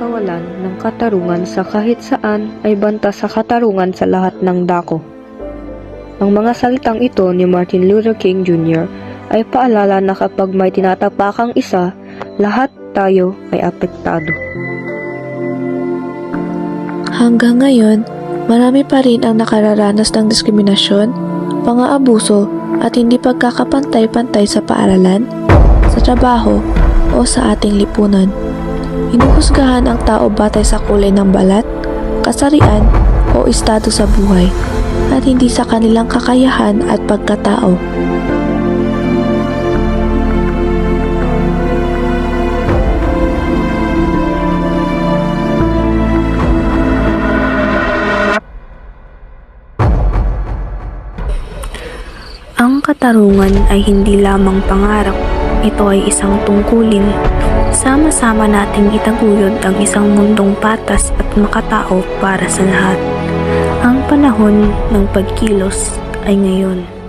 kawalan ng katarungan sa kahit saan ay banta sa katarungan sa lahat ng dako. Ang mga salitang ito ni Martin Luther King Jr. ay paalala na kapag may tinatapakang isa, lahat tayo ay apektado. Hanggang ngayon, marami pa rin ang nakararanas ng diskriminasyon, pang-aabuso at hindi pagkakapantay-pantay sa paaralan, sa trabaho o sa ating lipunan. Hinuhusgahan ang tao batay sa kulay ng balat, kasarian o estado sa buhay at hindi sa kanilang kakayahan at pagkatao. Ang katarungan ay hindi lamang pangarap, ito ay isang tungkulin. Sama-sama nating itaguyod ang isang mundong patas at makatao para sa lahat. Ang panahon ng pagkilos ay ngayon.